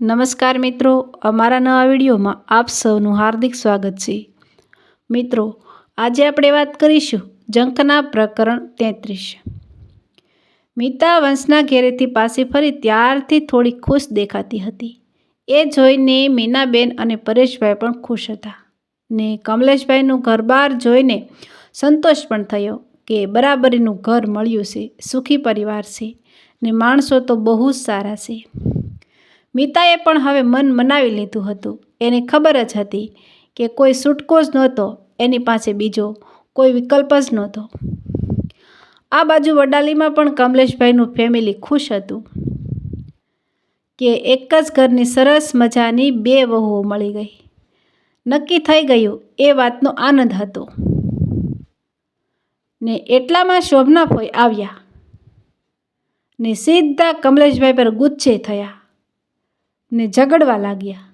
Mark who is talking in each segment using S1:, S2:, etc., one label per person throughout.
S1: નમસ્કાર મિત્રો, અમારા નવા વિડીયોમાં આપ સૌનું હાર્દિક સ્વાગત છે. મિત્રો, આજે આપણે વાત કરીશું જંખના પ્રકરણ તેત્રીસ. મીતા વંશના ઘેરેથી પાછી ફરી ત્યારથી થોડી ખુશ દેખાતી હતી. એ જોઈને મીનાબેન અને પરેશભાઈ પણ ખુશ હતા ને કમલેશભાઈનું ઘર બહાર જોઈને સંતોષ પણ થયો કે બરાબરીનું ઘર મળ્યું છે, સુખી પરિવાર છે ને માણસો તો બહુ જ સારા છે. મીતાએ પણ હવે મન મનાવી લીધું હતું. એને ખબર જ હતી કે કોઈ છૂટકો જ નહોતો, એની પાસે બીજો કોઈ વિકલ્પ જ નહોતો. આ બાજુ વડાલીમાં પણ કમલેશભાઈનું ફેમિલી ખુશ હતું કે એક જ ઘરની સરસ મજાની બે વહુઓ મળી ગઈ. નક્કી થઈ ગયું, એ વાતનો આનંદ હતો. ને એટલામાં શોભના ફોઈ આવ્યા ને સીધા કમલેશભાઈ પર ગુચ્છે થયા. ને ઝઘડવા લાગ્યા.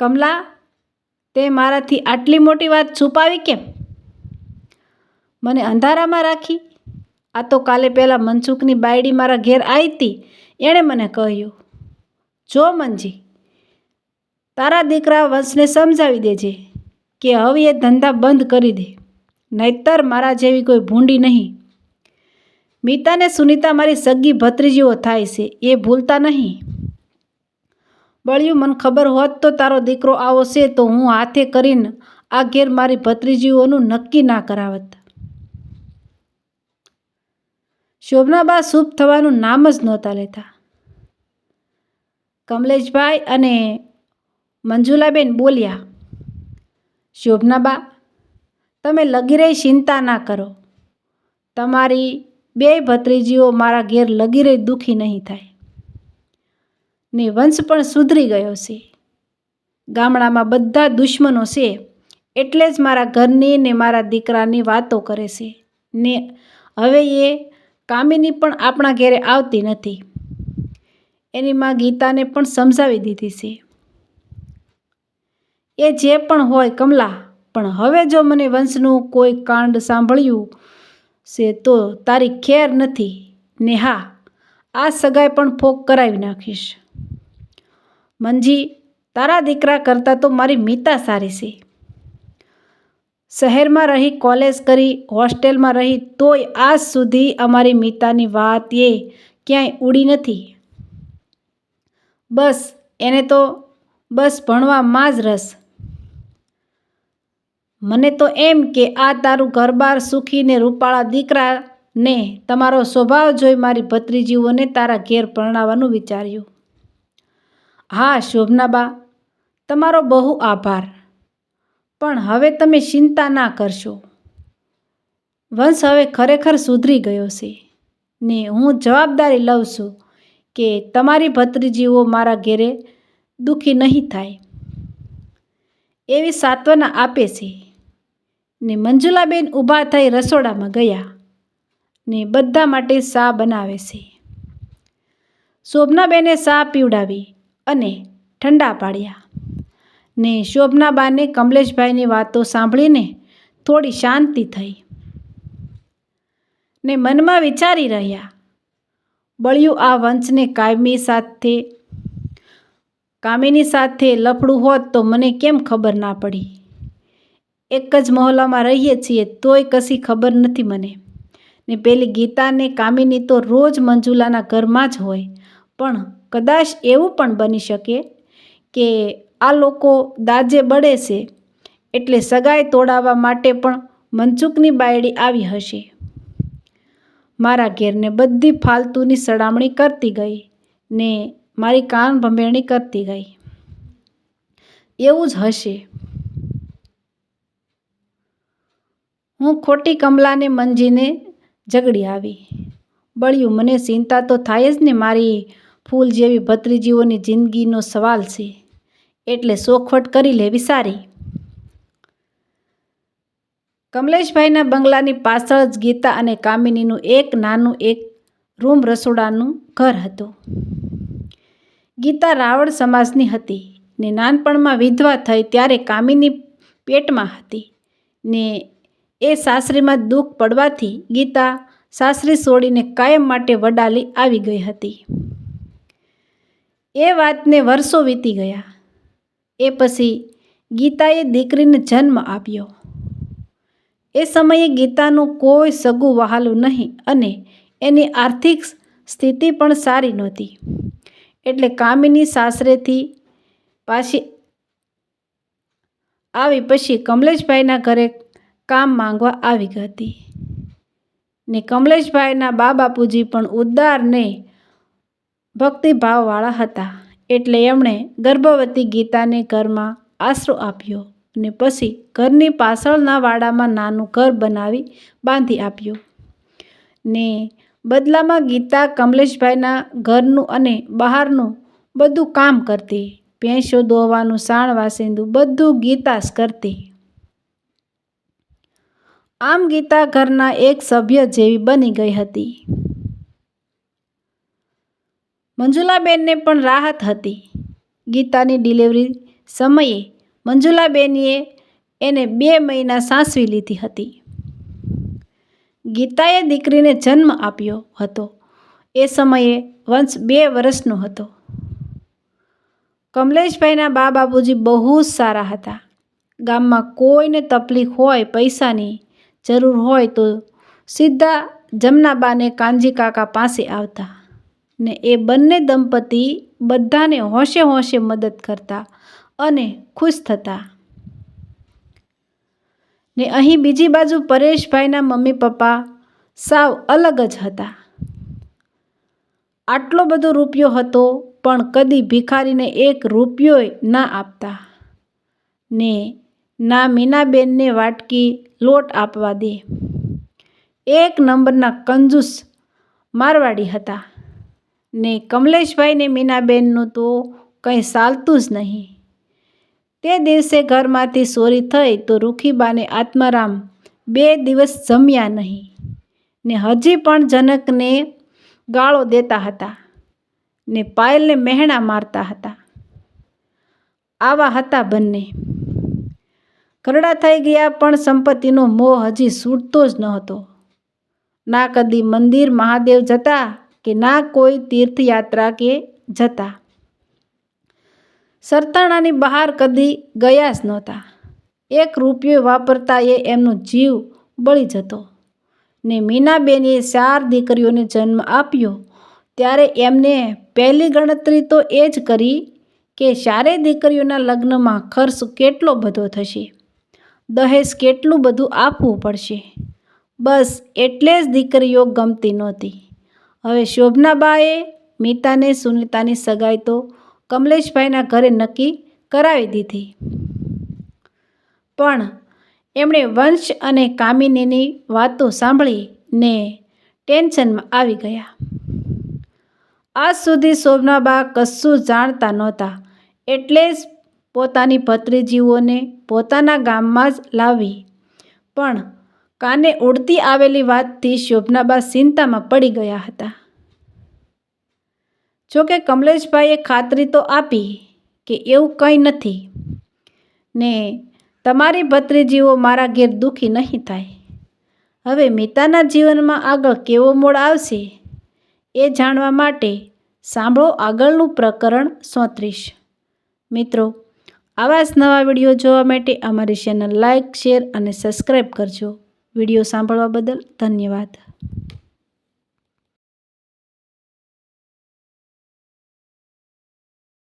S1: કમલા, તે મારાથી આટલી મોટી વાત છુપાવી કેમ? મને અંધારામાં રાખી? આ તો કાલે પહેલાં મનસુખની બાયડી મારા ઘેર આવી હતી એણે મને કહ્યું, જો મનજી, તારા દીકરા વંશને સમજાવી દેજે કે હવે એ ધંધા બંધ કરી દે, નહીતર મારા જેવી કોઈ ભૂંડી નહીં. મીતાને સુનીતા મારી સગી ભત્રીજીઓ થાય છે, એ ભૂલતા નહીં. બળ્યું, મને ખબર હોત તો તારો દીકરો આવો છે તો હું હાથે કરીને આ ઘેર મારી ભત્રીજીઓનું નક્કી ના કરાવત. શોભનાબા શુભ થવાનું નામ જ નહોતા લેતા. કમલેશભાઈ અને મંજુલાબેન બોલ્યા, શોભનાબા, તમે લગીરે ચિંતા ના કરો. તમારી બે ભત્રીજીઓ મારા ઘેર લગીરે દુઃખી નહીં થાય. ને વંશ પણ સુધરી ગયો છે. ગામડામાં બધા દુશ્મનો છે, એટલે જ મારા ઘરની ને મારા દીકરાની વાતો કરે છે. ને હવે એ કામિની પણ આપણા ઘેરે આવતી નથી. એની માં ગીતાને પણ સમજાવી દીધી છે. એ જે પણ હોય કમલા, પણ હવે જો મને વંશનું કોઈ કાંડ સાંભળ્યું છે તો તારી ખેર નથી. ને હા, આ સગાઈ પણ ફોક કરાવી નાખીશ. મંજી, તારા દીકરા કરતાં તો મારી મીતા સારી છે. શહેરમાં રહી, કોલેજ કરી, હોસ્ટેલમાં રહી, તોય આજ સુધી અમારી મીતાની વાત એ ક્યાંય ઉડી નથી. બસ, એને તો બસ ભણવામાં જ રસ. મને તો એમ કે આ તારું ઘરબાર સુખીને રૂપાળા દીકરાને તમારો સ્વભાવ જોઈ મારી ભત્રીજીઓને તારા ઘેર પરણાવવાનું વિચાર્યું. હા, શોભનાબા, તમારો બહુ આભાર. પણ હવે તમે ચિંતા ના કરશો. વંશ હવે ખરેખર સુધરી ગયો છે ને હું જવાબદારી લઉં છું કે તમારી ભત્રીજીઓ મારા ઘેરે દુઃખી નહીં થાય. એવી સાત્વના આપે છે ને મંજુલાબેન ઊભા થઈ રસોડામાં ગયા ને બધા માટે સા બનાવે છે. શોભનાબેને સા પીવડાવી અને ઠંડા પાડ્યા. ને શોભનાબાને કમલેશભાઈની વાતો સાંભળીને થોડી શાંતિ થઈ. ને મનમાં વિચારી રહ્યા. બળ્યું આ વંશને કાયમી સાથે, કામિની સાથે લફડું હોત તો મને કેમ ખબર ના પડી. એક જ મહોલ્લામાં રહીએ છીએ તોય કશી ખબર નથી મને. ને પેલી ગીતાને કામિની તો રોજ મંજુલાના ઘરમાં જ હોય. પણ કદાચ એવું પણ બની શકે કે આ લોકો દાજે બળે છે એટલે સગાઈ તોડાવવા માટે પણ મનસુખની બાયડી આવી હશે. મારા ઘેરને બધી ફાલતુની સડામણી કરતી ગઈ ને મારી કાન ભંભેરણી કરતી ગઈ. એવું જ હશે. હું ખોટી કમલાને મંજીને ઝઘડી આવી. બળ્યું મને ચિંતા તો થાય જ ને મારી ફૂલ જેવી ભત્રીજીઓની જિંદગીનો સવાલ છે. એટલે સોખવટ કરી લેવી સારી કમલેશભાઈના બંગલાની પાછળ જ ગીતા અને કામિનીનું એક નાનું એક રૂમ રસોડાનું ઘર હતું. ગીતા રાવળ સમાજની હતી ને નાનપણમાં વિધવા થઈ ત્યારે કામિની પેટમાં હતી ને એ સાસરીમાં દુઃખ પડવાથી ગીતા સાસરી છોડીને કાયમ માટે વડાલી આવી ગઈ હતી. એ વાતને વર્ષો વીતી ગયા. એ પછી ગીતાએ દીકરીને જન્મ આપ્યો. એ સમયે ગીતાનું કોઈ સગું વહાલું નહીં અને એની આર્થિક સ્થિતિ પણ સારી નહોતી. એટલે કામિની સાસરેથી પાછી આવી પછી કમલેશભાઈના ઘરે કામ માંગવા આવી હતી. ને કમલેશભાઈના બા બાપુજી પણ ઉદાર ને ભક્તિભાવવાળા હતા એટલે એમણે ગર્ભવતી ગીતાને ઘરમાં આશરો આપ્યો અને પછી ઘરની પાછળના વાડામાં નાનું ઘર બનાવી બાંધી આપ્યું. ને બદલામાં ગીતા કમલેશભાઈના ઘરનું અને બહારનું બધું કામ કરતી, ભેંસો દોવાનું, સાણ વાસિંદું બધું ગીતા જ કરતી. આમ ગીતા ઘરના એક સભ્ય જેવી બની ગઈ હતી. મંજુલાબેનને પણ રાહત હતી. ગીતાની ડિલિવરી સમયે મંજુલાબેનીએ એને બે મહિના સાસવી લીધી હતી. ગીતાએ દીકરીને જન્મ આપ્યો હતો. એ સમયે વંશ બે વર્ષનો હતો. કમલેશભાઈના બા બાપુજી બહુ જ સારા હતા. ગામમાં કોઈને તકલીફ હોય, પૈસાની જરૂર હોય તો સીધા જમનાબાને કાનજી કાકા પાસે આવતા. ને એ બંને દંપતી બધાને હોંશે હોંશે મદદ કરતા અને ખુશ થતા. ને અહીં બીજી બાજુ પરેશભાઈના મમ્મી પપ્પા સાવ અલગ જ હતા. આટલો બધો રૂપિયો હતો પણ કદી ભિખારીને એક રૂપિયોય ના આપતા. ને ના મીનાબેનને વાટકી લોટ આપવા દે. એક નંબરના કંજૂસ મારવાડી હતા. ને કમલેશભાઈને મીનાબેનનું તો કંઈ ચાલતું જ નહીં. તે દિવસે ઘરમાંથી ચોરી થઈ તો રૂખીબાને આત્મારામ બે દિવસ જમ્યા નહીં ને હજી પણ જનકને ગાળો દેતા હતા ને પાયલને મહેણા મારતા હતા. આવા હતા બંને. ઘરડા થઈ ગયા પણ સંપત્તિનો મોહ હજી છૂટતો જ નહોતો. ના કદી મંદિર મહાદેવ જતા કે ના કોઈ તીર્થયાત્રા કે જતા. સરતાણાની બહાર કદી ગયા જ નહોતા. એક રૂપિયો વાપરતા એ એમનો જીવ બળી જતો ને મીનાબેને ચાર દીકરીઓને જન્મ આપ્યો. ત્યારે એમને પહેલી ગણતરી તો એ જ કરી કે ચારે દીકરીઓના લગ્નમાં ખર્ચ કેટલો બધો થશે. દહેજ કેટલું બધું આપવું પડશે. બસ એટલે જ દીકરીઓ ગમતી નહોતી. હવે શોભનાબાએ મીતાને, સુનિતાની સગાઈ તો કમલેશભાઈના ઘરે નક્કી કરાવી દીધી. પણ એમણે વંશ અને કામિનીની વાતો સાંભળીને ટેન્શનમાં આવી ગયા. આજ સુધી શોભનાબા કશું જાણતા નહોતા. એટલે જ પોતાની ભત્રીજીઓને પોતાના ગામમાં જ લાવી. પણ કાને ઉડતી આવેલી વાતથી શોભનાબા ચિંતામાં પડી ગયા હતા. જોકે કમલેશભાઈએ ખાતરી તો આપી કે એવું કંઈ નથી. ને તમારી ભત્રીજીઓ મારા ઘેર દુઃખી નહીં થાય. હવે મિતાના જીવનમાં આગળ કેવો મોડ આવશે એ જાણવા માટે સાંભળો આગળનું પ્રકરણ સોત્રીસ. મિત્રો, આવા જ નવા વીડિયો જોવા માટે અમારી ચેનલ લાઇક શેર અને સબસ્ક્રાઈબ કરજો. વીડિયો સાંભળવા બદલ ધન્યવાદ.